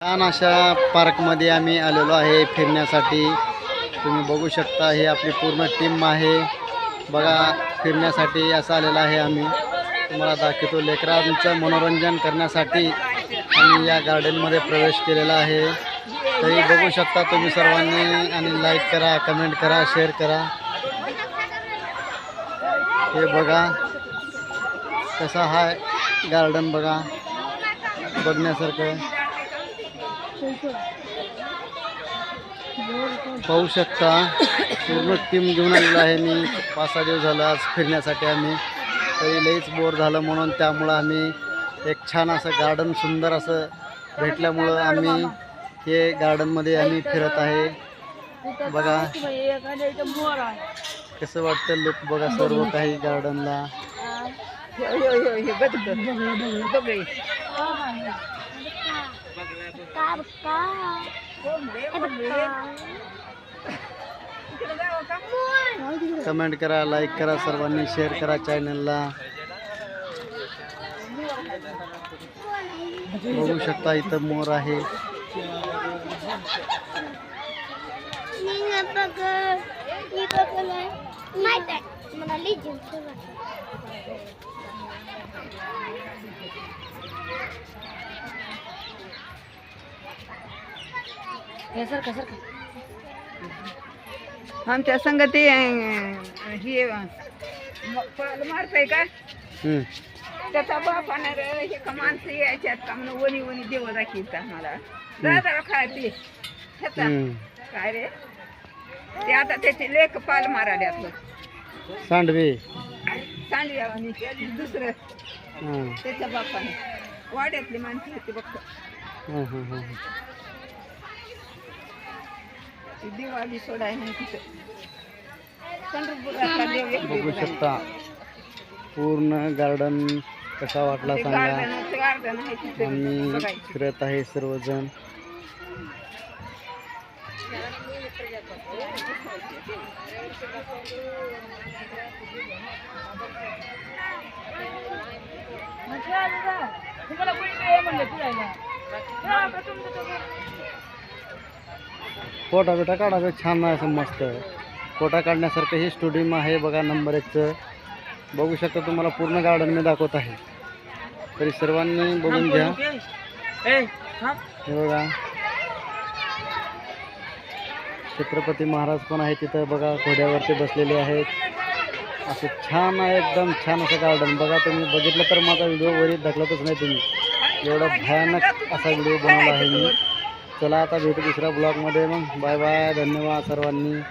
छान अशा पार्कमध्ये आम्ही आलेलो आहे फिरण्यासाठी. तुम्ही बघू शकता ही आपली पूर्ण टीम आहे. बघा फिरण्यासाठी असं आलेलं आहे आम्ही. तुम्हाला दाखवतो लेकरांचं मनोरंजन करण्यासाठी आम्ही या गार्डनमध्ये प्रवेश केलेला आहे. तरी बघू शकता तुम्ही सर्वांनी आणि लाईक करा कमेंट करा शेअर करा. हे बघा कसा हा गार्डन बघा बघण्यासारखं. पाहू शकता पूर्ण टीम घेऊन आलेलो आहे मी पाच सहा दिवस झालं आज फिरण्यासाठी आम्ही तरी लईच बोर झालं म्हणून त्यामुळं आम्ही एक छान असं गार्डन सुंदर असं भेटल्यामुळं आम्ही हे गार्डनमध्ये आम्ही फिरत आहे बघा कसं वाटतं लुक बघा सर्व काही गार्डनला कमेंट करा लाईक करा सर्वांनी शेअर करा चॅनलला बघू शकता इथं मोर आहे. आमच्या संगती हे पाल मारताय का. त्याचा बापानं रे हे का माणसं यायच्यात का म्हणून वनी वनी देव दाखवत आम्हाला खायची ह्याचा. हम्म. काय रे? ते आता त्याचे लेख पाल मारायला सांडवे. सांडल्या आणि दुसरं. त्याच्या बापाने. वाड्यातली माणसं होती बघ. हां हां हां ती दिवाळी सोडाय नाही तिथं. पंढरपुरातला देव एक बघू. शकता. पूर्ण गार्डन कसा वाटला ते सांगा. आम्ही फिरत आहे सर्वजण. फोटा बिटा काढायचं छान आहे असं मस्त. फोटा काढण्यासारखं हे स्टुडियम आहे बघा नंबर एकचं बघू शकता तुम्हाला पूर्ण गार्डन मी दाखवत आहे. तरी सर्वांनी बघून घ्या. हे बघा. छत्रपती महाराज पण आहे तिथं बघा घोड्यावरती बसलेले आहेत. असं छान आहे एकदम छान असं गार्डन बघा तुम्ही बघितलं तर माझा व्हिडिओ वरील ढकलतच नाही तुम्ही. एवढा भयानक असा व्हिडिओ बनवला आहे मी. चला आता भेटू दुसऱ्या ब्लॉगमध्ये मग. बाय बाय धन्यवाद सर्वांनी.